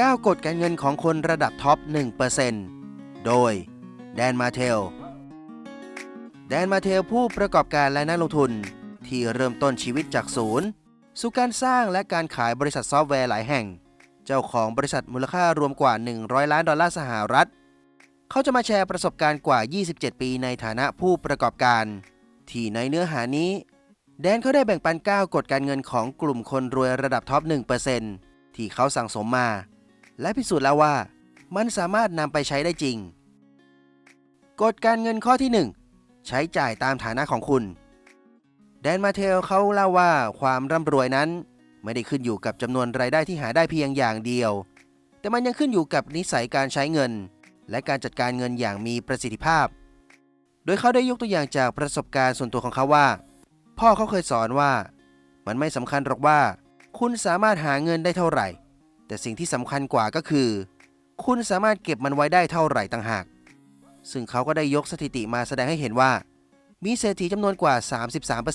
9 กฎการเงินของคนระดับท็อป 1%โดย แดนมาเทล แดนมาเทลผู้ประกอบการและนักลงทุน ที่เริ่มต้นชีวิตจากศูนย์สู่การสร้างและการขายบริษัทซอฟต์แวร์หลายแห่ง เจ้าของบริษัทมูลค่ารวมกว่า 100 ล้านดอลลาร์สหรัฐ เขาจะมาแชร์ประสบการณ์กว่า 27 ปีในฐานะผู้ประกอบการ ที่ในเนื้อหานี้ แดนเขาได้แบ่งปัน 9 กฎการเงินของกลุ่มคนรวยระดับท็อป 1%ที่เขาสั่งสมมา และพิสูจน์แล้วว่า มันสามารถนำไปใช้ได้จริง กฎการเงินข้อที่ 1 ใช้จ่ายตามฐานะของคุณ แดนมาเทลเขาเล่าว่าความร่ำรวยนั้น ไม่ได้ขึ้นอยู่กับจำนวนรายได้ที่หาได้เพียงอย่างเดียว แต่มันยังขึ้นอยู่กับนิสัยการใช้เงิน และการจัดการเงินอย่างมีประสิทธิภาพ โดยเขาได้ยกตัวอย่างจากประสบการณ์ส่วนตัวของเขาว่า พ่อเขาเคยสอนว่า มันไม่สำคัญหรอกว่า คุณสามารถหาเงินได้เท่าไหร่ แต่สิ่งที่สำคัญกว่าก็คือ คุณสามารถเก็บมันไว้ได้เท่าไหร่ต่างหาก ซึ่งเขาก็ได้ยกสถิติมาแสดงให้เห็นว่า มีเศรษฐีจำนวนกว่า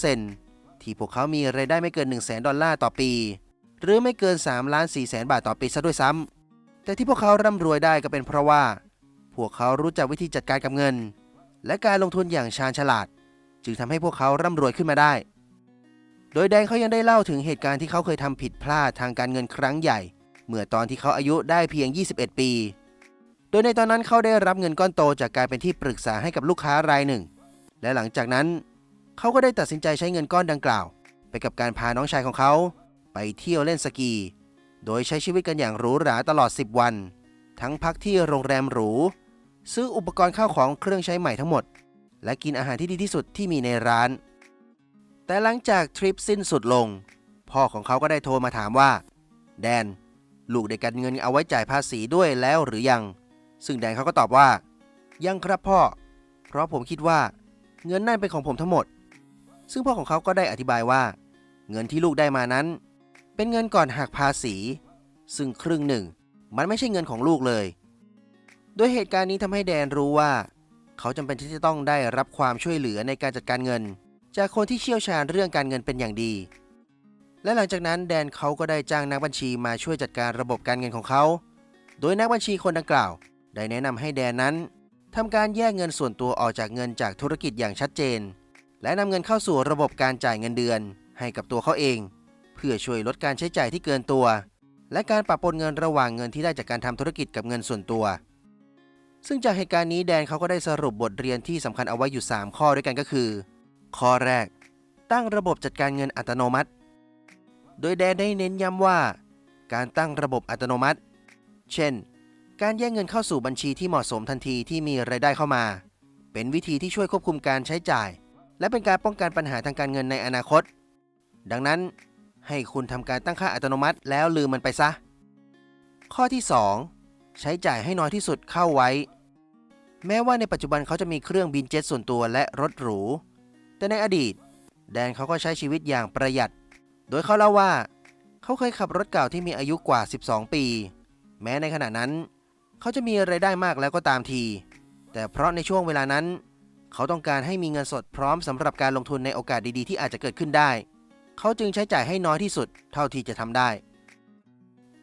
33%ที่พวกเขามีรายได้ไม่เกิน 1 0 0 0 0แดอลลาร์ต่อปี หรือไม่เกิน3ล้าน4แสนบาทต่อปีซะด้วยซ้ำแต่ที่พวกเขาร่ำรวยได้ก็เป็นเพราะว่า พวกเขารู้จักวิธีจัดการกับเงิน และการลงทุนอย่างชาญฉลาด จึงทำให้พวกเขาร่ำรวยขึ้นมาได้ โดยแดงเขายังได้เล่าถึงเหตุการณ์ที่เขาเคยทำผิดพลาดทางการเงินครั้งใหญ่ เมื่อตอนที่เขาอายุได้เพียง 21 ปี โดยในตอนนั้นเขาได้รับเงินก้อนโตจากการเป็นที่ปรึกษาให้กับลูกค้ารายหนึ่ง และหลังจากนั้น เขาก็ได้ตัดสินใจใช้เงินก้อนดังกล่าว ไปกับการพาน้องชายของเขา ไปเที่ยวเล่นสกี โดยใช้ชีวิตกันอย่างหรูหราตลอด 10 วัน ทั้งพักที่โรงแรมหรู ซื้ออุปกรณ์ข้าวของเครื่องใช้ใหม่ทั้งหมด และกินอาหารที่ดีที่สุดที่มีในร้าน แต่หลังจากทริปสิ้นสุดลง พ่อของเขาก็ได้โทรมาถามว่า แดน ลูกได้กันเงินเอาไว้จ่ายภาษีด้วยแล้วหรือยัง ซึ่งแดนเขาก็ตอบว่า ยังครับพ่อ เพราะผมคิดว่าเงินนั่นเป็นของผมทั้งหมด ซึ่งพ่อของเขาก็ได้อธิบายว่า เงินที่ลูกได้มานั้น เป็นเงินก่อนหักภาษี ซึ่งครึ่งหนึ่ง มันไม่ใช่เงินของลูกเลย โดยเหตุการณ์นี้ทำให้แดนรู้ว่า เขาจำเป็นที่จะต้องได้รับความช่วยเหลือในการจัดการเงิน จากคนที่เชี่ยวชาญเรื่องการเงินเป็นอย่างดี และหลังจากนั้นแดนเขาก็ได้จ้างนักบัญชีมาช่วยจัดการระบบการเงินของเขา โดยนักบัญชีคนดังกล่าว ได้แนะนำให้แดนนั้นทำการแยกเงินส่วนตัวออกจากเงินจากธุรกิจอย่างชัดเจน และนำเงินเข้าสู่ระบบการจ่ายเงินเดือน ให้กับตัวเขาเอง เพื่อช่วยลดการใช้จ่ายที่เกินตัว และการปะปนเงินระหว่างเงินที่ได้จากการทำธุรกิจกับเงินส่วนตัว ซึ่งจากเหตุการณ์นี้แดนเขาก็ได้สรุปบทเรียนที่สำคัญเอาไว้อยู่ 3 ข้อด้วยกันก็คือ ข้อแรก ตั้งระบบจัดการเงินอัตโนมัติ โดยแดนได้เน้นย้ำว่า การตั้งระบบอัตโนมัติ เช่น การแยกเงินเข้าสู่บัญชีที่เหมาะสมทันทีที่มีรายได้เข้ามา เป็นวิธีที่ช่วยควบคุมการใช้จ่าย และเป็นการป้องกันปัญหาทางการเงินในอนาคต ดังนั้น ให้คุณทำการตั้งค่าอัตโนมัติแล้วลืมมันไปซะ ข้อที่ 2 ใช้จ่ายให้น้อยที่สุดเข้าไว้ แม้ว่าในปัจจุบันเขาจะมีเครื่องบินเจ็ตส่วนตัวและรถหรู แต่ในอดีต แดนเขาก็ใช้ชีวิตอย่างประหยัด โดยเขาเล่าว่า เขาเคยขับรถเก่าที่มีอายุกว่า 12 ปี แม้ในขณะนั้น เขาจะมีไรายได้มากแล้วก็ตามที แต่เพราะในช่วงเวลานั้น เขาต้องการให้มีเงินสดพร้อมสำหรับการลงทุนในโอกาสดีๆ ที่อาจจะเกิดขึ้นได้ เขาจึงใช้จ่ายให้น้อยที่สุดเท่าที่จะทำได้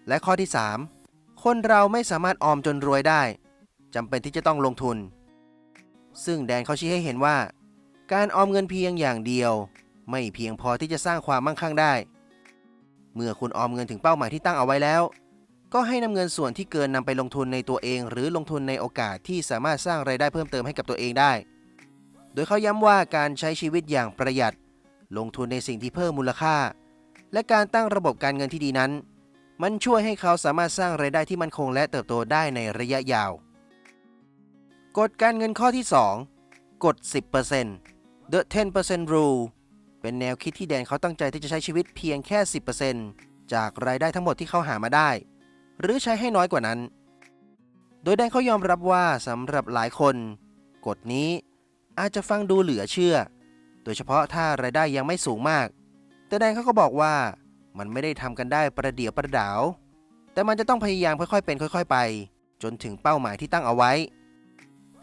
และข้อที่ 3 คนเราไม่สามารถออมจนรวยได้จำเป็นที่จะต้องลงทุน ซึ่งแดนเขาชี้ให้เห็นว่า การออมเงินเพียงอย่างเดียว ไม่เพียงพอที่จะสร้างความมั่งคั่งได้ เมื่อคุณออมเงินถึงเป้าหมายที่ตั้งเอาไว้แล้ว ก็ให้นำเงินส่วนที่เกินนำไปลงทุนในตัวเอง หรือลงทุนในโอกาสที่สามารถสร้างไรายได้เพิ่มเติมให้กับตัวเองได้ โดยเขาย้ำว่าการใช้ชีวิตอย่างประหยัด ลงทุนในสิ่งที่เพิ่มมูลค่า และการตั้งระบบการเงินที่ดีนั้น มันช่วยให้เขาสามารถสร้างไรายได้ที่มั่นคง และเติบโตได้ในระยะยาวกฎการเงินข้อที่ 2 กฎ 10% The 10% Rule เป็นแนวคิดที่แดนเขาตั้งใจที่จะใช้ชีวิตเพียงแค่ 10%จากรายได้ทั้งหมดที่เขาหามาได้ หรือใช้ให้น้อยกว่านั้น โดยแดนเขายอมรับว่าสำหรับหลายคน กฎนี้อาจจะฟังดูเหลือเชื่อ โดยเฉพาะถ้ารายได้ยังไม่สูงมาก แต่แดนเขาก็บอกว่ามันไม่ได้ทำกันได้ประเดี๋ยวประดาว แต่มันจะต้องพยายามค่อยๆเป็นค่อย ๆ ไป จนถึงเป้าหมายที่ตั้งเอาไว้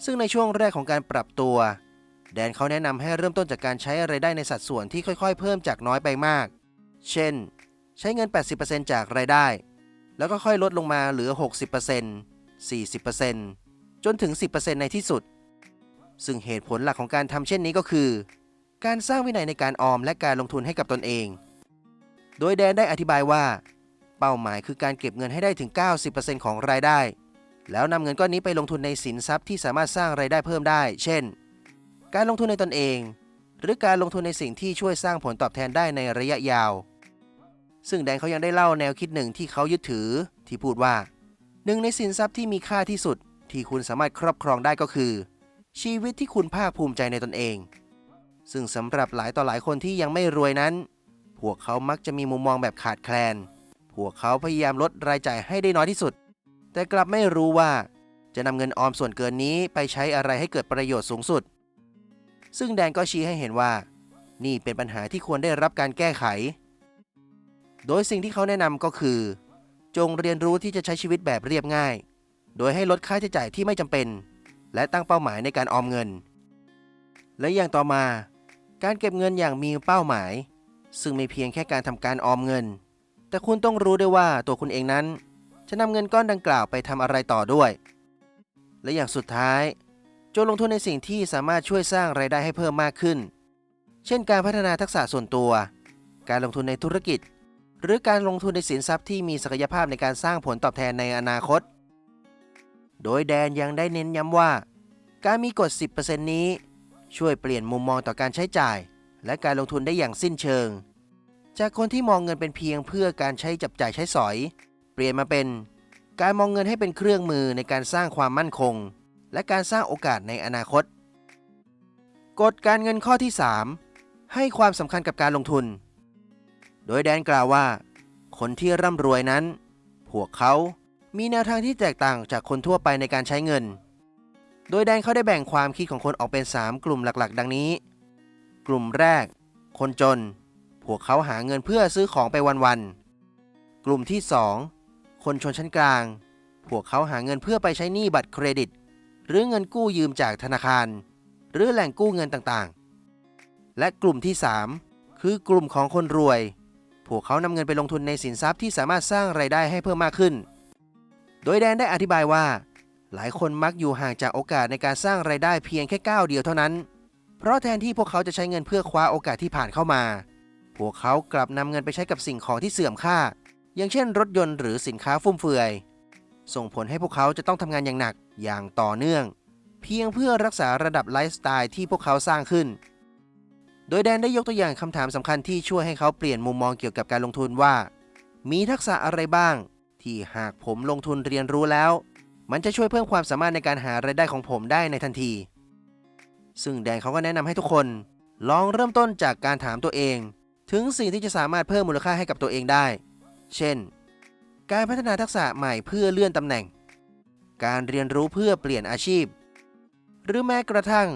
ซึ่งในช่วงแรกของการปรับตัว แดนเขาแนะนำให้เริ่มต้นจากการใช้ไรายได้ในสัดส่วนที่ค่อยๆ เพิ่มจากน้อยไปมาก เช่น ใช้เงิน 80%จากรายได้ แล้วก็ค่อยลดลงมาเหลือ 60% 40%จนถึง 10%ในที่สุด ซึ่งเหตุผลหลักของการทำเช่นนี้ก็คือ การสร้างวินัยในการออมและการลงทุนให้กับตนเอง โดยแดนได้อธิบายว่า เป้าหมายคือการเก็บเงินให้ได้ถึง 90%ของรายได้ แล้วนำเงินก้อนนี้ไปลงทุนในสินทรัพย์ที่สามารถสร้างรายได้เพิ่มได้ เช่น การลงทุนในตนเอง หรือการลงทุนในสิ่งที่ช่วยสร้างผลตอบแทนได้ในระยะยาว ซึ่งแดนเขายังได้เล่าแนวคิดหนึ่งที่เขายึดถือที่พูดว่าหนึ่งในสินทรัพย์ที่มีค่าที่สุดที่คุณสามารถครอบครองได้ก็คือ ชีวิตที่คุณภาคภูมิใจในตนเอง ซึ่งสำหรับหลายต่อหลายคนที่ยังไม่รวยนั้น พวกเขามักจะมีมุมมองแบบขาดแคลน พวกเขาพยายามลดรายจ่ายให้ได้น้อยที่สุด แต่กลับไม่รู้ว่าจะนำเงินออมส่วนเกินนี้ไปใช้อะไรให้เกิดประโยชน์สูงสุด ซึ่งแดนก็ชี้ให้เห็นว่า นี่เป็นปัญหาที่ควรได้รับการแก้ไข โดยสิ่งที่เขาแนะนำก็คือ จงเรียนรู้ที่จะใช้ชีวิตแบบเรียบง่าย โดยให้ลดค่าใช้จ่ายที่ไม่จำเป็น และตั้งเป้าหมายในการออมเงิน และอย่างต่อมา การเก็บเงินอย่างมีเป้าหมาย ซึ่งไม่เพียงแค่การทำการออมเงิน แต่คุณต้องรู้ด้วยว่าตัวคุณเองนั้น จะนำเงินก้อนดังกล่าวไปทำอะไรต่อด้วย และอย่างสุดท้าย จงลงทุนในสิ่งที่สามารถช่วยสร้างไรายได้ให้เพิ่มมากขึ้น เช่นการพัฒนาทักษะส่วนตัว การลงทุนในธุรกิจ หรือการลงทุนในสินทรัพย์ที่มีศักยภาพในการสร้างผลตอบแทนในอนาคต โดยแดนยังได้เน้นย้ำว่า การมีกฎ 10%นี้ ช่วยเปลี่ยนมุมมองต่อการใช้จ่าย และการลงทุนได้อย่างสิ้นเชิง จากคนที่มองเงินเป็นเพียงเพื่อการใช้จับจ่ายใช้สอย เปลี่ยนมาเป็น การมองเงินให้เป็นเครื่องมือในการสร้างความมั่นคง และการสร้างโอกาสในอนาคต กฎการเงินข้อที่ 3 ให้ความสำคัญกับการลงทุน โดยแดนกล่าวว่า คนที่ร่ำรวยนั้น พวกเขามีแนวทางที่แตกต่างจากคนทั่วไปในการใช้เงิน โดยแดนเขาได้แบ่งความคิดของคนออกเป็น 3 กลุ่มหลักๆ ดังนี้ กลุ่มแรก คนจน พวกเขาหาเงินเพื่อซื้อของไปวันๆ กลุ่มที่ 2 คนชนชั้นกลาง พวกเขาหาเงินเพื่อไปใช้หนี้บัตรเครดิต หรือเงินกู้ยืมจากธนาคาร หรือแหล่งกู้เงินต่างๆ และกลุ่มที่ 3 คือกลุ่มของคนรวย พวกเขานำเงินไปลงทุนในสินทรัพย์ที่สามารถสร้างไรายได้ให้เพิ่มมากขึ้น โดยแดนได้อธิบายว่า หลายคนมักอยู่ห่างจากโอกาสในการสร้างไรายได้เพียงแค่ก้าวเดียวเท่านั้น เพราะแทนที่พวกเขาจะใช้เงินเพื่อคว้าโอกาสที่ผ่านเข้ามา พวกเขากลับนำเงินไปใช้กับสิ่งของที่เสื่อมค่า อย่างเช่น รถยนต์หรือสินค้าฟุ่มเฟือย ส่งผลให้พวกเขาจะต้องทำงานอย่างหนักอย่างต่อเนื่อง เพียงเพื่อรักษาระดับไลฟ์สไตล์ที่พวกเขาสร้างขึ้น โดยแดนได้ยกตัวอย่างคำถามสำคัญที่ช่วยให้เขาเปลี่ยนมุมมองเกี่ยวกับการลงทุนว่า มีทักษะอะไรบ้าง ที่หากผมลงทุนเรียนรู้แล้ว มันจะช่วยเพิ่มความสามารถในการหารายได้ของผมได้ในทันที ซึ่งแดนเขาก็แนะนำให้ทุกคน ลองเริ่มต้นจากการถามตัวเอง ถึงสิ่งที่จะสามารถเพิ่มมูลค่าให้กับตัวเองได้ เช่น การพัฒนาทักษะใหม่เพื่อเลื่อนตำแหน่ง การเรียนรู้เพื่อเปลี่ยนอาชีพ หรือแม้กระทั่ง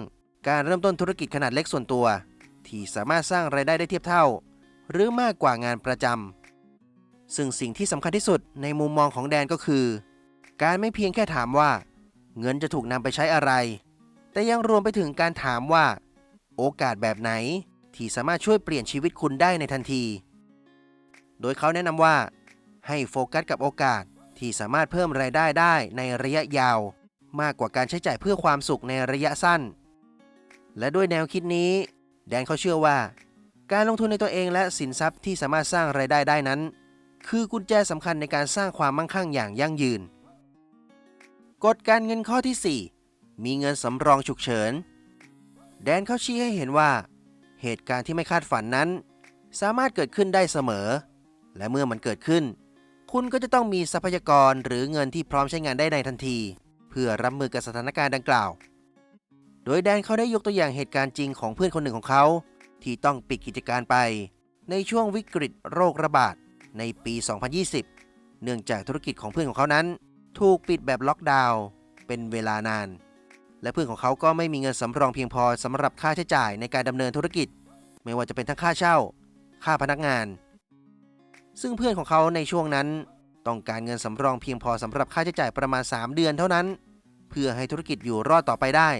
การเริ่มต้นธุรกิจขนาดเล็กส่วนตัว ที่สามารถสร้างรายได้ได้เทียบเท่า หรือมากกว่างานประจำซึ่งสิ่งที่สำคัญที่สุดในมุมมองของแดนก็คือ การไม่เพียงแค่ถามว่า เงินจะถูกนำไปใช้อะไร แต่ยังรวมไปถึงการถามว่า โอกาสแบบไหนที่สามารถช่วยเปลี่ยนชีวิตคุณได้ในทันที โดยเขาแนะนำว่า ให้โฟกัสกับโอกาสที่สามารถเพิ่มรายได้ได้ในระยะยาว มากกว่าการใช้จ่ายเพื่อความสุขในระยะสั้น และด้วยแนวคิดนี้ แดนเขาเชื่อว่า การลงทุนในตัวเองและสินทรัพย์ที่สามารถสร้างรายได้ได้นั้น คือกุญแจสำคัญในการสร้างความมั่งคั่งอย่างยั่งยืน กฎการเงินข้อที่ 4 มีเงินสำรองฉุกเฉิน แดนเขาชี้ให้เห็นว่า เหตุการณ์ที่ไม่คาดฝันนั้น สามารถเกิดขึ้นได้เสมอ และเมื่อมันเกิดขึ้น คุณก็จะต้องมีทรัพยากรหรือเงินที่พร้อมใช้งานได้ในทันที เพื่อรับมือกับสถานการณ์ดังกล่าว โดยแดนเขาได้ยกตัวอย่างเหตุการณ์จริงของเพื่อนคนหนึ่งของเขา ที่ต้องปิดกิจการไป ในช่วงวิกฤตโรคระบาดในปี 2020 เนื่องจากธุรกิจของเพื่อนของเขานั้น ถูกปิดแบบล็อกดาวน์เป็นเวลานาน และเพื่อนของเขาก็ไม่มีเงินสำรองเพียงพอสำหรับค่าใช้จ่ายในการดำเนินธุรกิจ ไม่ว่าจะเป็นทั้งค่าเช่า ค่าพนักงาน ซึ่งเพื่อนของเขาในช่วงนั้น ต้องการเงินสำรองเพียงพอสำหรับค่าใช้จ่ายประมาณ 3 เดือนเท่านั้น เพื่อให้ธุรกิจอยู่รอดต่อไปได้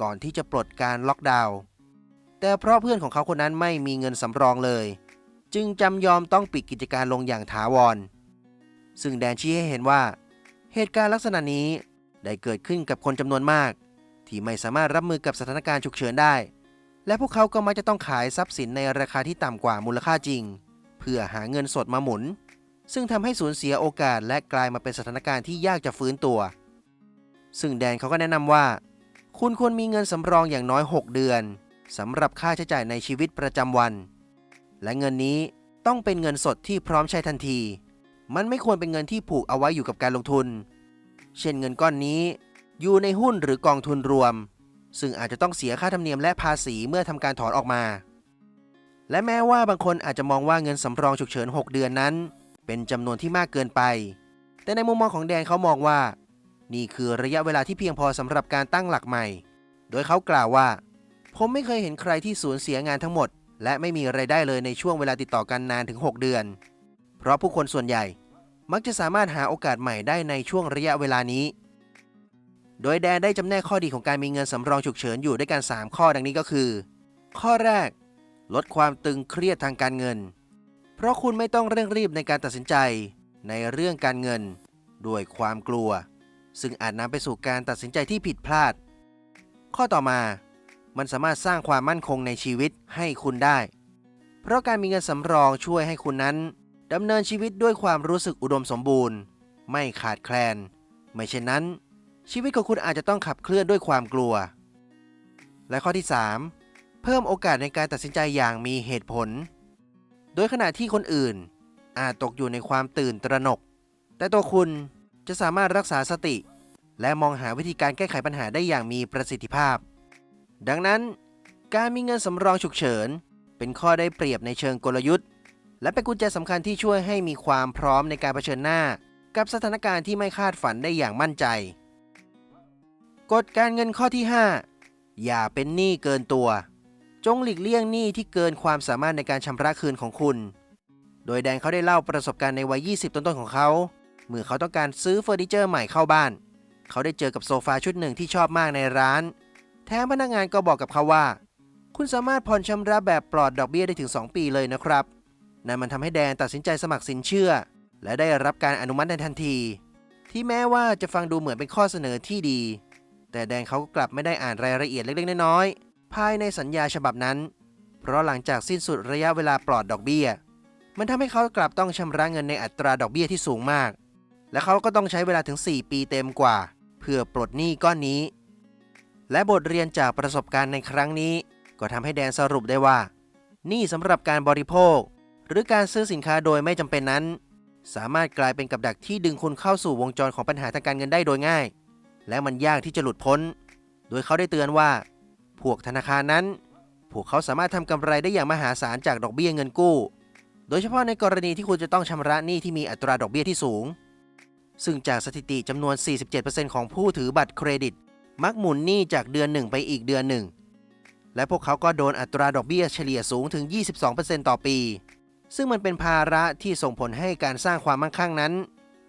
ก่อนที่จะปลดการล็อกดาวน์แต่เพราะเพื่อนของเขาคนนั้นไม่มีเงินสำรองเลย จึงจำยอมต้องปิดกิจการลงอย่างถาวร ซึ่งแดนชี้ให้เห็นว่า เหตุการณ์ลักษณะนี้ได้เกิดขึ้นกับคนจำนวนมาก ที่ไม่สามารถรับมือกับสถานการณ์ฉุกเฉินได้ และพวกเขาก็มักจะต้องขายทรัพย์สินในราคาที่ต่ำกว่ามูลค่าจริง พื่อหาเงินสดมาหมุน ซึ่งทำให้สูญเสียโอกาสและกลายมาเป็นสถานการณ์ที่ยากจะฟื้นตัว ซึ่งแดนเขาก็แนะนำว่า คุณควรมีเงินสำรองอย่างน้อย 6 เดือนสำหรับค่าใช้จ่ายในชีวิตประจำวัน และเงินนี้ต้องเป็นเงินสดที่พร้อมใช้ทันที มันไม่ควรเป็นเงินที่ผูกเอาไว้อยู่กับการลงทุน เช่นเงินก้อนนี้ อยู่ในหุ้นหรือกองทุนรวม ซึ่งอาจจะต้องเสียค่าธรรมเนียมและภาษีเมื่อทำการถอนออกมา และแม้ว่าบางคนอาจจะมองว่าเงินสำรองฉุกเฉิน 6 เดือนนั้น เป็นจำนวนที่มากเกินไป แต่ในมุมมองของแดนเขามองว่า นี่คือระยะเวลาที่เพียงพอสำหรับการตั้งหลักใหม่ โดยเขากล่าวว่า ผมไม่เคยเห็นใครที่สูญเสียงานทั้งหมด และไม่มีไรายได้เลยในช่วงเวลาติดต่อกันนานถึง 6 เดือน เพราะผู้คนส่วนใหญ่มักจะสามารถหาโอกาสใหม่ได้ในช่วงระยะเวลานี้ โดยแดนได้จำแนกข้อดีของการมีเงินสำรองฉุกเฉินอยู่ด้วยกัน 3 ข้อดังนี้ก็คือ ข้อแรก ลดความตึงเครียดทางการเงิน เพราะคุณไม่ต้องเร่งรีบในการตัดสินใจในเรื่องการเงิน ด้วยความกลัว ซึ่งอาจนำไปสู่การตัดสินใจที่ผิดพลาด ข้อต่อมา มันสามารถสร้างความมั่นคงในชีวิตให้คุณได้ เพราะการมีเงินสำรองช่วยให้คุณนั้นดำเนินชีวิตด้วยความรู้สึกอุดมสมบูรณ์ ไม่ขาดแคลน ไม่เช่นนั้น ชีวิตของคุณอาจจะต้องขับเคลื่อนด้วยความกลัว และข้อที่ 3 เพิ่มโอกาสในการตัดสินใจอย่างมีเหตุผล โดยขณะที่คนอื่น อาจตกอยู่ในความตื่นตระหนก แต่ตัวคุณจะสามารถรักษาสติ และมองหาวิธีการแก้ไขปัญหาได้อย่างมีประสิทธิภาพ ดังนั้น การมีเงินสำรองฉุกเฉิน เป็นข้อได้เปรียบในเชิงกลยุทธ์ และเป็นกุญแจสำคัญที่ช่วยให้มีความพร้อมในการเผชิญหน้า กับสถานการณ์ที่ไม่คาดฝันได้อย่างมั่นใจกฎการเงินข้อที่ 5 อย่าเป็นหนี้เกินตัว จงหลีกเลี่ยงหนี้ที่เกินความสามารถในการชำระคืนของคุณ โดยแดนเขาได้เล่าประสบการณ์ในวัย 20 ต้นๆของเขา เมื่อเขาต้องการซื้อเฟอร์นิเจอร์ใหม่เข้าบ้าน เขาได้เจอกับโซฟาชุดหนึ่งที่ชอบมากในร้าน แถมพนักงานก็บอกกับเขาว่า คุณสามารถผ่อนชำระแบบปลอดดอกเบี้ยได้ถึง 2 ปีเลยนะครับนั่นมันทำให้แดนตัดสินใจสมัครสินเชื่อ และได้รับการอนุมัติในทันที ที่แม้ว่าจะฟังดูเหมือนเป็นข้อเสนอที่ดี แต่แดนเขาก็กลับไม่ได้อ่านรายละเอียดเล็กๆน้อยๆ ภายในสัญญาฉบับนั้น เพราะหลังจากสิ้นสุดระยะเวลาปลอดดอกเบี้ย มันทำให้เขากลับต้องชำระเงินในอัตราดอกเบี้ยที่สูงมาก และเขาก็ต้องใช้เวลาถึง 4 ปีเต็มกว่า เพื่อปลดหนี้ก้อนนี้ และบทเรียนจากประสบการณ์ในครั้งนี้ ก็ทำให้แดนสรุปได้ว่าหนี้สำหรับการบริโภค หรือการซื้อสินค้าโดยไม่จำเป็นนั้น สามารถกลายเป็นกับดักที่ดึงคุณเข้าสู่วงจรของปัญหาทางการเงินได้โดยง่าย และมันยากที่จะหลุดพ้น โดยเขาได้เตือนว่า พวกธนาคารนั้น พวกเขาสามารถทำกำไรได้อย่างมหาศาลจากดอกเบี้ยเงินกู้ โดยเฉพาะในกรณีที่คุณจะต้องชำระหนี้ที่มีอัตราดอกเบี้ยที่สูง ซึ่งจากสถิติจำนวน 47%ของผู้ถือบัตรเครดิต มักหมุนหนี้จากเดือนหนึ่งไปอีกเดือนหนึ่ง และพวกเขาก็โดนอัตราดอกเบี้ยเฉลี่ยสูงถึง 22%ต่อปี ซึ่งมันเป็นภาระที่ส่งผลให้การสร้างความมั่งคั่งนั้น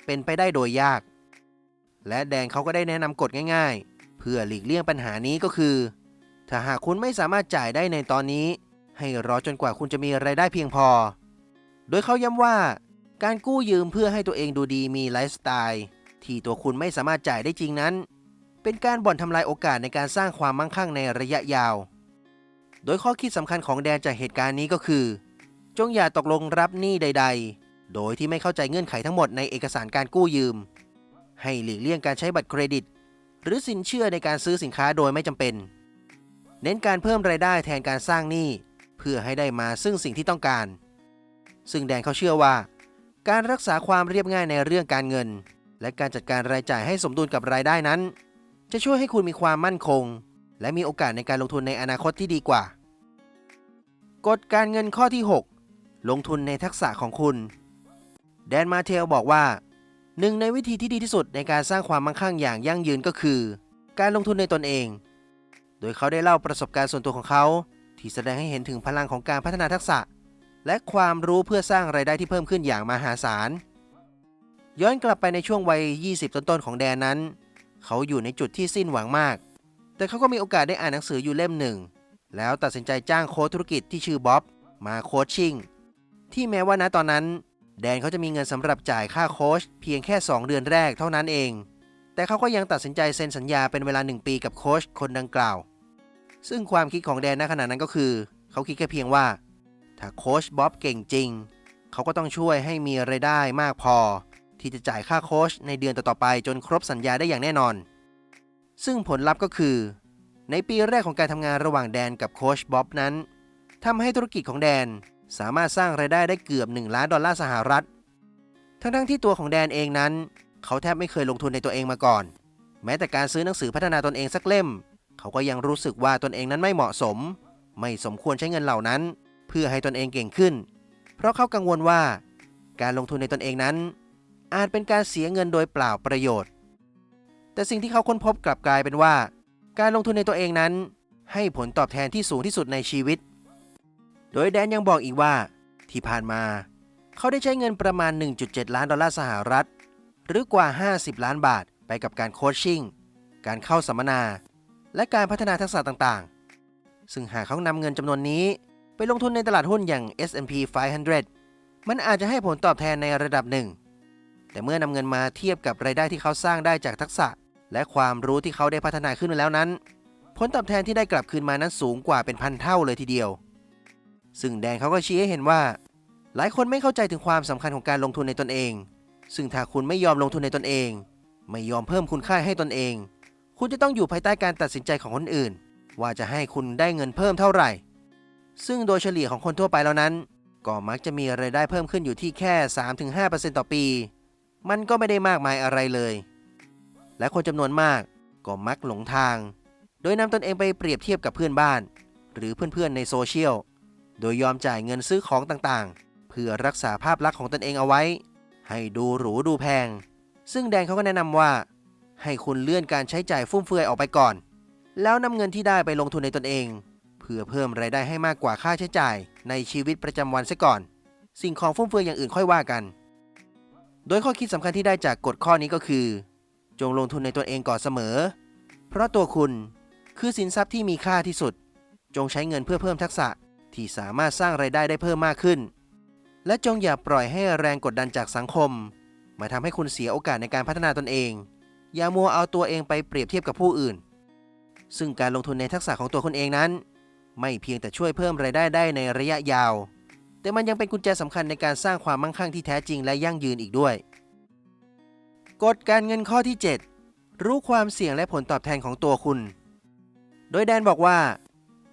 เป็นไปได้โดยยาก และแดงเขาก็ได้แนะนำกฎง่าย ๆ เพื่อหลีกเลี่ยงปัญหานี้ก็คือ ถ้าหากคุณไม่สามารถจ่ายได้ในตอนนี้ ให้รอจนกว่าคุณจะมีไรายได้เพียงพอ โดยเขาย้ำว่า การกู้ยืมเพื่อให้ตัวเองดูดีมีไลฟ์สไตล์ที่ตัวคุณไม่สามารถจ่ายได้จริงนั้น เป็นการบ่อนทำลายโอกาสในการสร้างความมั่งคั่งในระยะยาว โดยข้อคิดสำคัญของแดนจากเหตุการณ์นี้ก็คือ จงอย่าตกลงรับหนี้ใด ๆ โดยที่ไม่เข้าใจเงื่อนไขทั้งหมดในเอกสารการกู้ยืม ให้หลีกเลี่ยงการใช้บัตรเครดิต หรือสินเชื่อในการซื้อสินค้าโดยไม่จำเป็น เน้นการเพิ่มรายได้แทนการสร้างหนี้เพื่อให้ได้มาซึ่งสิ่งที่ต้องการ ซึ่งแดนเขาเชื่อว่า การรักษาความเรียบง่ายในเรื่องการเงิน และการจัดการรายจ่ายให้สมดุลกับรายได้นั้น จะช่วยให้คุณมีความมั่นคง และมีโอกาสในการลงทุนในอนาคตที่ดีกว่ากฎการเงินข้อที่ 6 ลงทุนในทักษะของคุณ แดนมาเทลบอกว่าหนึ่งในวิธีที่ดีที่สุดในการสร้างความมั่งคั่งอย่างยั่งยืนก็คือ การลงทุนในตนเอง โดยเขาได้เล่าประสบการณ์ส่วนตัวของเขา ที่แสดงให้เห็นถึงพลังของการพัฒนาทักษะ และความรู้เพื่อสร้างไรายได้ที่เพิ่มขึ้นอย่างมหาศาล ย้อนกลับไปในช่วงวัย 20 ต้นๆของแดนนั้น เขาอยู่ในจุดที่สิ้นหวังมาก แต่เขาก็มีโอกาสได้อ่านหนังสืออยู่เล่มหนึ่ง แล้วตัดสินใจจ้างโค้ชธุรกิจที่ชื่อบ๊อบมาโคชชิ่งที่แม้ว่าณตอนนั้น แดนเขาจะมีเงินสำหรับจ่ายค่าโค้ชเพียงแค่ 2 เดือนแรกเท่านั้นเอง แต่เขาก็ยังตัดสินใจเซ็นสัญญาเป็นเวลา 1 ปีกับโค้ชคนดังกล่าว ซึ่งความคิดของแดนณขณะนั้นก็คือ เขาคิดแค่เพียงว่า ถ้าโค้ชบ๊อบเก่งจริง เขาก็ต้องช่วยให้มีไรายได้มากพอ ที่จะจ่ายค่าโค้ชในเดือนต่อๆไปจนครบสัญญาได้อย่างแน่นอน ซึ่งผลลัพธ์ก็คือ ในปีแรกของการทำงานระหว่างแดนกับโค้ชบ๊อบนั้นทำให้ธุรกิจของแดนสามารถสร้างไรายได้ได้เกือบ 1 ล้านดอลลาร์สหรัฐ ทั้งๆที่ตัวของแดนเองนั้น เขาแทบไม่เคยลงทุนในตัวเองมาก่อน แม้แต่การซื้อหนังสือพัฒนาตนเองสักเล่ม เขาก็ยังรู้สึกว่าตนเองนั้นไม่เหมาะสม ไม่สมควรใช้เงินเหล่านั้น เพื่อให้ตนเองเก่งขึ้น เพราะเขากังวลว่า การลงทุนในตนเองนั้น อาจเป็นการเสียเงินโดยเปล่าประโยชน์ แต่สิ่งที่เขาค้นพบกลับกลายเป็นว่า การลงทุนในตัวเองนั้น ให้ผลตอบแทนที่สูงที่สุดในชีวิต โดยแดนยังบอกอีกว่า ที่ผ่านมา เขาได้ใช้เงินประมาณ 1.7 ล้านดอลลาร์สหรัฐ หรือกว่า 50 ล้านบาท ไปกับการโคชชิ่ง การเข้าสัมมนา และการพัฒนาทักษะต่างๆ ซึ่งหากเขานำเงินจำนวนนี้ ไปลงทุนในตลาดหุ้นอย่าง S&P 500 มันอาจจะให้ผลตอบแทนในระดับหนึ่ง แต่เมื่อนำเงินมาเทียบกับรายได้ที่เขาสร้างได้จากทักษะ และความรู้ที่เขาได้พัฒนาขึ้นมาแล้วนั้น ผลตอบแทนที่ได้กลับคืนมานั้นสูงกว่าเป็นพันเท่าเลยทีเดียว ซึ่งแดนเขาก็ชี้ให้เห็นว่า หลายคนไม่เข้าใจถึงความสำคัญของการลงทุนในตนเอง ซึ่งถ้าคุณไม่ยอมลงทุนในตนเอง ไม่ยอมเพิ่มคุณค่าให้ตนเอง คุณจะต้องอยู่ภายใต้การตัดสินใจของคนอื่น ว่าจะให้คุณได้เงินเพิ่มเท่าไหร่ ซึ่งโดยเฉลี่ยของคนทั่วไปแล้วนั้น ก็มักจะมีรายได้เพิ่มขึ้นอยู่ที่แค่ 3-5%ต่อปี มันก็ไม่ได้มากมายอะไรเลย และคนจำนวนมากก็มักหลงทาง โดยนำตนเองไปเปรียบเทียบกับเพื่อนบ้าน หรือเพื่อนๆในโซเชียล โดยยอมจ่ายเงินซื้อของต่างๆ เพื่อรักษาภาพลักษณ์ของตนเองเอาไว้ ให้ดูหรูดูแพง ซึ่งแดนเขาก็แนะนำว่า ให้คุณเลื่อนการใช้จ่ายฟุ่มเฟือยออกไปก่อน แล้วนำเงินที่ได้ไปลงทุนในตนเอง เพื่อเพิ่มรายได้ให้มากกว่าค่าใช้จ่ายในชีวิตประจำวันซะก่อน สิ่งของฟุ่มเฟือยอย่างอื่นค่อยว่ากัน โดยข้อคิดสำคัญที่ได้จากกฎข้อนี้ก็คือ จงลงทุนในตัวเองก่อนเสมอ เพราะตัวคุณคือสินทรัพย์ที่มีค่าที่สุด จงใช้เงินเพื่อเพิ่มทักษะที่สามารถสร้างไรายได้ได้เพิ่มมากขึ้น และจงอย่าปล่อยให้แรงกดดันจากสังคม มาทำให้คุณเสียโอกาสในการพัฒนาตนเอง อย่ามัวเอาตัวเองไปเปรียบเทียบกับผู้อื่น ซึ่งการลงทุนในทักษะของตัวคุณเองนั้น ไม่เพียงแต่ช่วยเพิ่มรายได้ได้ในระยะยาว แต่มันยังเป็นกุญแจสำคัญในการสร้างความมั่งคั่งที่แท้จริงและยั่งยืนอีกด้วย กฎการเงินข้อที่ 7 รู้ความเสี่ยงและผลตอบแทนของตัวคุณ โดยแดนบอกว่า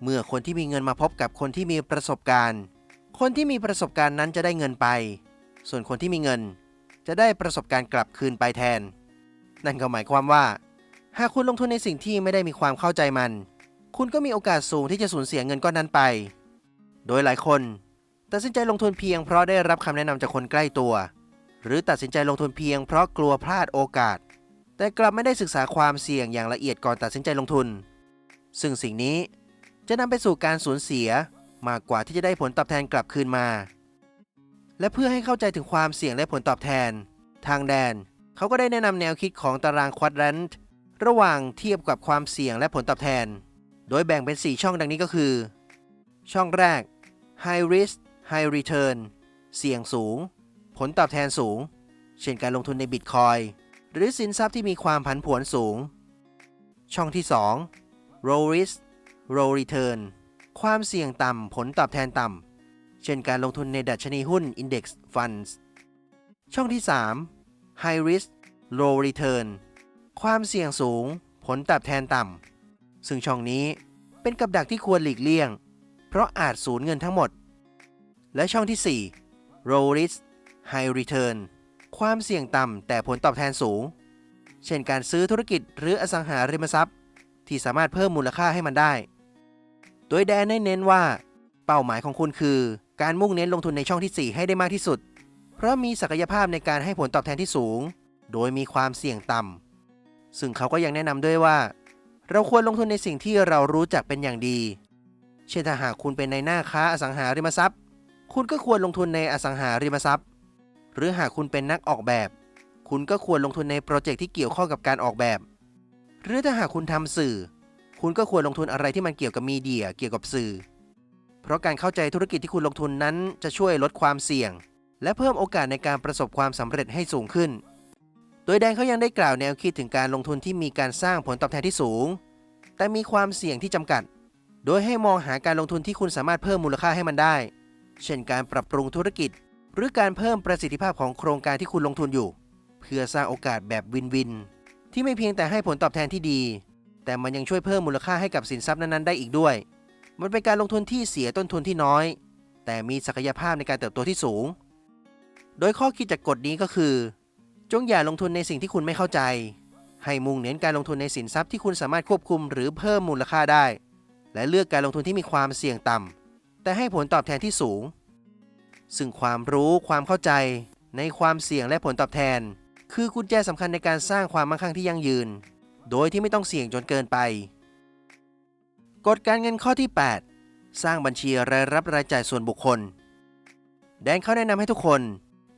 เมื่อคนที่มีเงินมาพบกับคนที่มีประสบการณ์ คนที่มีประสบการณ์นั้นจะได้เงินไป ส่วนคนที่มีเงิน จะได้ประสบการณ์กลับคืนไปแทน นั่นก็หมายความว่า หากคุณลงทุนในสิ่งที่ไม่ได้มีความเข้าใจมัน คุณก็มีโอกาสสูงที่จะสูญเสียเงินก้อนนั้นไป โดยหลายคนตัดสินใจลงทุนเพียงเพราะได้รับคำแนะนำจากคนใกล้ตัว หรือตัดสินใจลงทุนเพียงเพราะกลัวพลาดโอกาส แต่กลับไม่ได้ศึกษาความเสี่ยงอย่างละเอียดก่อนตัดสินใจลงทุน ซึ่งสิ่งนี้จะนำไปสู่การสูญเสีย มากกว่าที่จะได้ผลตอบแทนกลับคืนมา และเพื่อให้เข้าใจถึงความเสี่ยงและผลตอบแทน ทางแดน เขาก็ได้แนะนำแนวคิดของตารางควอดแรนต์ระหว่างเทียบกับความเสี่ยงและผลตอบแทน โดยแบ่งเป็น 4 ช่องดังนี้ก็คือ ช่องแรก High Risk High Return เสี่ยงสูง ผลตอบแทนสูง เช่นการลงทุนในบิตคอยหรือสินทรัพย์ที่มีความผันผวนสูง ช่องที่ 2 Low Risk Low Return ความเสี่ยงต่ำผลตอบแทนต่ำ เช่นการลงทุนในดัชนีหุ้น Index Funds ช่องที่ 3 High Risk Low Return ความเสี่ยงสูง ผลตอบแทนต่ำ ซึ่งช่องนี้เป็นกับดักที่ควรหลีกเลี่ยง เพราะอาจสูญเงินทั้งหมด และช่องที่ 4 Low Risk High Return ความเสี่ยงต่ำแต่ผลตอบแทนสูง เช่นการซื้อธุรกิจหรืออสังหาริมทรัพย์ ที่สามารถเพิ่มมูลค่าให้มันได้ โดยแดนได้เน้นว่าเป้าหมายของคุณคือ การมุ่งเน้นลงทุนในช่องที่ 4 ให้ได้มากที่สุด เพราะมีศักยภาพในการให้ผลตอบแทนที่สูง โดยมีความเสี่ยงต่ำซึ่งเขาก็ยังแนะนำด้วยว่า เราควรลงทุนในสิ่งที่เรารู้จักเป็นอย่างดี เช่นถ้าหากคุณเป็นในหน้าค้าอสังหาริมทรัพย์ คุณก็ควรลงทุนในอสังหาริมทรัพย์ หรือหากคุณเป็นนักออกแบบ คุณก็ควรลงทุนในโปรเจกต์ที่เกี่ยวข้องกับการออกแบบ หรือถ้าหากคุณทำสื่อ คุณก็ควรลงทุนอะไรที่มันเกี่ยวกับมีเดียเกี่ยวกับสื่อ เพราะการเข้าใจธุรกิจที่คุณลงทุนนั้นจะช่วยลดความเสี่ยง และเพิ่มโอกาสในการประสบความสำเร็จให้สูงขึ้น โดยแดนเขายังได้กล่าวแนวคิดถึงการลงทุนที่มีการสร้างผลตอบแทนที่สูง แต่มีความเสี่ยงที่จำกัด โดยให้มองหาการลงทุนที่คุณสามารถเพิ่มมูลค่าให้มันได้ เช่นการปรับปรุงธุรกิจ หรือการเพิ่มประสิทธิภาพของโครงการที่คุณลงทุนอยู่ เพื่อสร้างโอกาสแบบวินวิน ที่ไม่เพียงแต่ให้ผลตอบแทนที่ดี แต่มันยังช่วยเพิ่มมูลค่าให้กับสินทรัพย์นั้นๆได้อีกด้วย มันเป็นการลงทุนที่เสียต้นทุนที่น้อย แต่มีศักยภาพในการเติบโตที่สูง โดยข้อคิดจากกฎนี้ก็คือ จงอย่าลงทุนในสิ่งที่คุณไม่เข้าใจ ให้มุ่งเน้นการลงทุนในสินทรัพย์ที่คุณสามารถควบคุมหรือเพิ่มมูลค่าได้ และเลือกการลงทุนที่มีความเสี่ยงต่ำแต่ให้ผลตอบแทนที่สูง ซึ่งความรู้ความเข้าใจในความเสี่ยงและผลตอบแทน คือกุญแจสำคัญในการสร้างความมั่งคั่งที่ยั่งยืน โดยที่ไม่ต้องเสี่ยงจนเกินไป กฎการเงินข้อที่ 8 สร้างบัญชีรายรับรายจ่ายส่วนบุคคล แดนเขาแนะนำให้ทุกคน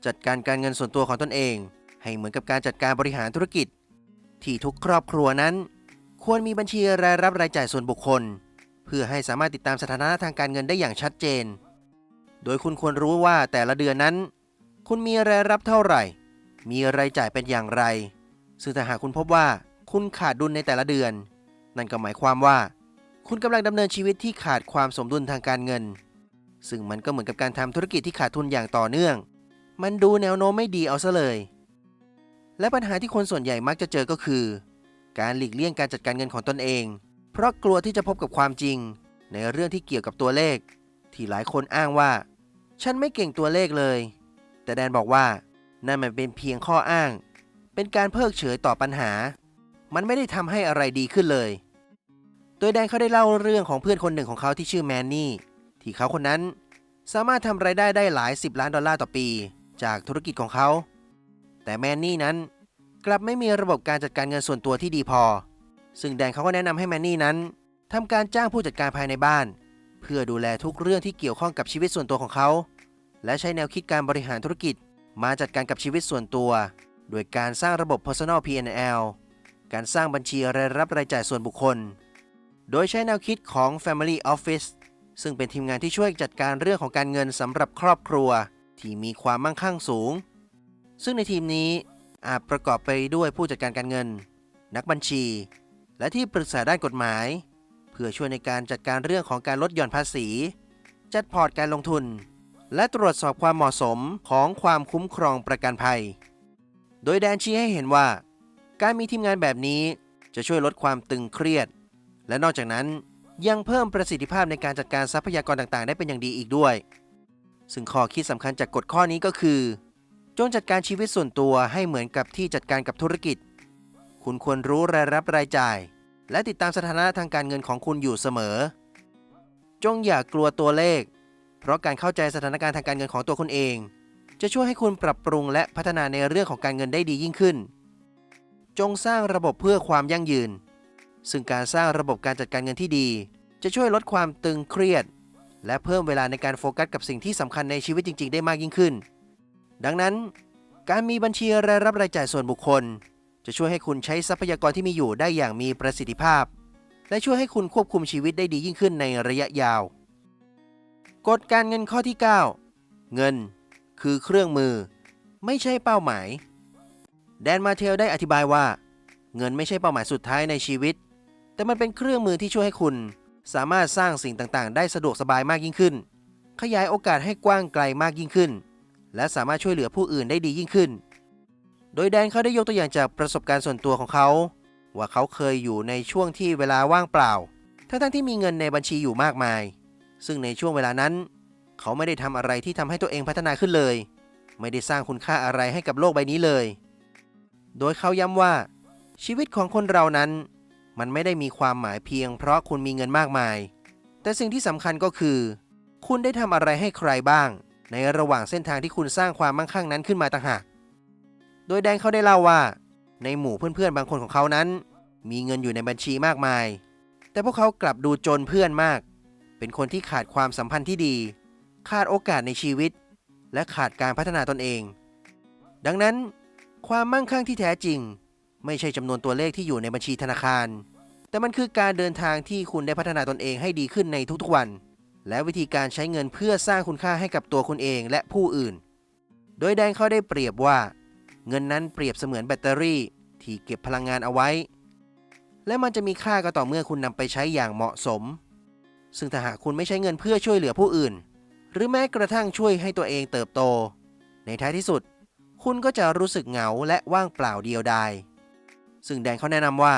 จัดการการเงินส่วนตัวของตนเอง ให้เหมือนกับการจัดการบริหารธุรกิจ ที่ทุกครอบครัวนั้น ควรมีบัญชีรายรับรายจ่ายส่วนบุคคล เพื่อให้สามารถติดตามสถานะทางการเงินได้อย่างชัดเจน โดยคุณควรรู้ว่าแต่ละเดือนนั้น คุณมีรายรับเท่าไหร่ มีรายจ่ายเป็นอย่างไร ซึ่งถ้าหากคุณพบว่า คุณขาดดุลในแต่ละเดือน นั่นก็หมายความว่า คุณกำลังดำเนินชีวิตที่ขาดความสมดุลทางการเงิน ซึ่งมันก็เหมือนกับการทำธุรกิจที่ขาดทุนอย่างต่อเนื่อง มันดูแนวโน้มไม่ดีเอาซะเลย และปัญหาที่คนส่วนใหญ่มักจะเจอก็คือ การหลีกเลี่ยงการจัดการเงินของตนเอง เพราะกลัวที่จะพบกับความจริง ในเรื่องที่เกี่ยวกับตัวเลข ที่หลายคนอ้างว่า ฉันไม่เก่งตัวเลขเลย แต่แดนบอกว่านั่นมันเป็นเพียงข้ออ้าง เป็นการเพิกเฉยต่อปัญหา มันไม่ได้ทำให้อะไรดีขึ้นเลย โดยแดนเขาได้เล่าเรื่องของเพื่อนคนหนึ่งของเขาที่ชื่อแมนนี่ ที่เขาคนนั้นสามารถทำรายได้ได้หลาย 10 ล้านดอลลาร์ต่อปี จากธุรกิจของเขา แต่แมนนี่นั้นกลับไม่มีระบบการจัดการเงินส่วนตัวที่ดีพอ ซึ่งแดนเขาก็แนะนำให้แมนนี่นั้นทำการจ้างผู้จัดการภายในบ้าน เพื่อดูแลทุกเรื่องที่เกี่ยวข้องกับชีวิตส่วนตัวของเขา และใช้แนวคิดการบริหารธุรกิจ มาจัดการกับชีวิตส่วนตัว โดยการสร้างระบบ personal P&L การสร้างบัญชีรายรับรายจ่ายส่วนบุคคล โดยใช้แนวคิดของ Family Office ซึ่งเป็นทีมงานที่ช่วยจัดการเรื่องของการเงินสำหรับครอบครัว ที่มีความมั่งคั่งสูง ซึ่งในทีมนี้อาจประกอบไปด้วยผู้จัดการการเงิน นักบัญชี และที่ปรึกษาด้านกฎหมาย เพื่อช่วยในการจัดการเรื่องของการลดหย่อนภาษี จัดพอร์ตการลงทุน และตรวจสอบความเหมาะสมของความคุ้มครองประกันภัย โดยแดนชี้ให้เห็นว่า การมีทีมงานแบบนี้จะช่วยลดความตึงเครียด และนอกจากนั้นยังเพิ่มประสิทธิภาพในการจัดการทรัพยากรต่างๆ ได้เป็นอย่างดีอีกด้วย ซึ่งข้อคิดสำคัญจากกฎข้อนี้ก็คือ จงจัดการชีวิตส่วนตัวให้เหมือนกับที่จัดการกับธุรกิจ คุณควรรู้รายรับรายจ่าย และติดตามสถานะทางการเงินของคุณอยู่เสมอ จงอย่ากกลัวตัวเลข เพราะการเข้าใจสถานการณ์ทางการเงินของตัวคุณเอง จะช่วยให้คุณปรับปรุงและพัฒนาในเรื่องของการเงินได้ดียิ่งขึ้น จงสร้างระบบเพื่อความยั่งยืน ซึ่งการสร้างระบบการจัดการเงินที่ดี จะช่วยลดความตึงเครียด และเพิ่มเวลาในการโฟกัสกับสิ่งที่สำคัญในชีวิตจริง ๆ ได้มากยิ่งขึ้น ดังนั้น การมีบัญชีรายรับรายจ่ายส่วนบุคคล จะช่วยให้คุณใช้ทรัพยากรที่มีอยู่ได้อย่างมีประสิทธิภาพ และช่วยให้คุณควบคุมชีวิตได้ดียิ่งขึ้นในระยะยาว กฎการเงินข้อที่ 9 เงิน คือเครื่องมือ ไม่ใช่เป้าหมาย แดนมาเทลได้อธิบายว่า เงินไม่ใช่เป้าหมายสุดท้ายในชีวิต แต่มันเป็นเครื่องมือที่ช่วยให้คุณ สามารถสร้างสิ่งต่างๆ ได้สะดวกสบายมากยิ่งขึ้น ขยายโอกาสให้กว้างไกลมากยิ่งขึ้น และสามารถช่วยเหลือผู้อื่นได้ดียิ่งขึ้น โดยแดนเขาได้ยกตัวอย่างจากประสบการณ์ส่วนตัวของเขา ว่าเขาเคยอยู่ในช่วงที่เวลาว่างเปล่า ทั้งๆที่มีเงินในบัญชีอยู่มากมาย ซึ่งในช่วงเวลานั้น เขาไม่ได้ทำอะไรที่ทำให้ตัวเองพัฒนาขึ้นเลย ไม่ได้สร้างคุณค่าอะไรให้กับโลกใบนี้เลย โดยเขาย้ำว่า ชีวิตของคนเรานั้น มันไม่ได้มีความหมายเพียง เพราะคุณมีเงินมากมาย แต่สิ่งที่สำคัญก็คือ คุณได้ทำอะไรให้ใครบ้าง ในระหว่างเส้นทางที่คุณสร้างความมั่งคั่งนั้นขึ้นมาต่างหากโดยแดนเขาได้เล่าว่า ในหมู่เพื่อนๆบางคนของเขานั้น มีเงินอยู่ในบัญชีมากมาย แต่พวกเขากลับดูจนเพื่อนมาก เป็นคนที่ขาดความสัมพันธ์ที่ดี ขาดโอกาสในชีวิต และขาดการพัฒนาตนเอง ดังนั้น ความมั่งคั่งที่แท้จริง ไม่ใช่จำนวนตัวเลขที่อยู่ในบัญชีธนาคาร แต่มันคือการเดินทางที่คุณได้พัฒนาตนเองให้ดีขึ้นในทุกๆวัน และวิธีการใช้เงินเพื่อสร้างคุณค่าให้กับตัวคุณเองและผู้อื่น โดยแดนเขาได้เปรียบว่า เงินนั้นเปรียบเสมือนแบตเตอรี่ ที่เก็บพลังงานเอาไว้ และมันจะมีค่าก็ต่อเมื่อคุณนำไปใช้อย่างเหมาะสม ซึ่งถ้าหากคุณไม่ใช้เงินเพื่อช่วยเหลือผู้อื่น หรือแม้กระทั่งช่วยให้ตัวเองเติบโต ในท้ายที่สุด คุณก็จะรู้สึกเหงาและว่างเปล่าเดียวดาย ซึ่งแดนเขาแนะนำว่า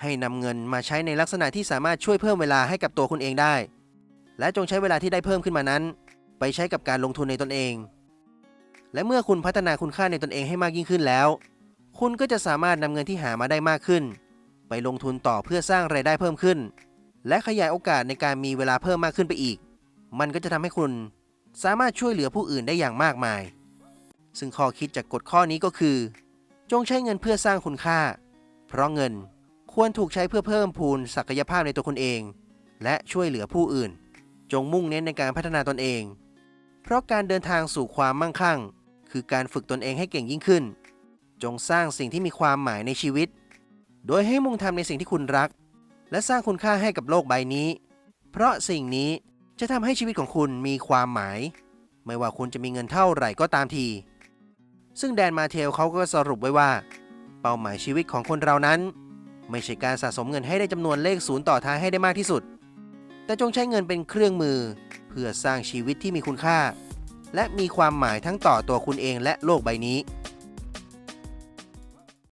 ให้นำเงินมาใช้ในลักษณะที่สามารถช่วยเพิ่มเวลาให้กับตัวคุณเองได้ และจงใช้เวลาที่ได้เพิ่มขึ้นมานั้น ไปใช้กับการลงทุนในตนเอง และเมื่อคุณพัฒนาคุณค่าในตนเองให้มากยิ่งขึ้นแล้ว คุณก็จะสามารถนำเงินที่หามาได้มากขึ้น ไปลงทุนต่อเพื่อสร้างไรายได้เพิ่มขึ้น และขยายโอกาสในการมีเวลาเพิ่มมากขึ้นไปอีก มันก็จะทำให้คุณสามารถช่วยเหลือผู้อื่นได้อย่างมากมาย ซึ่งข้อคิดจากกฎข้อนี้ก็คือ จงใช้เงินเพื่อสร้างคุณค่า เพราะเงินควรถูกใช้เพื่อเพิ่มพูนศักยภาพในตัวคุณเอง และช่วยเหลือผู้อื่น จงมุ่งเน้นในการพัฒนาตนเอง เพราะการเดินทางสู่ความมั่งคั่ง คือการฝึกตนเองให้เก่งยิ่งขึ้น จงสร้างสิ่งที่มีความหมายในชีวิต โดยให้มุ่งทำในสิ่งที่คุณรัก และสร้างคุณค่าให้กับโลกใบนี้ เพราะสิ่งนี้จะทำให้ชีวิตของคุณมีความหมาย ไม่ว่าคุณจะมีเงินเท่าไหร่ก็ตามที ซึ่งแดนมาเทลเขาก็สรุปไว้ว่า เป้าหมายชีวิตของคนเรานั้น ไม่ใช่การสะสมเงินให้ได้จำนวนเลขศูนย์ต่อท้ายให้ได้มากที่สุด แต่จงใช้เงินเป็นเครื่องมือ เพื่อสร้างชีวิตที่มีคุณค่า และมีความหมายทั้งต่อตัวคุณเองและโลกใบนี้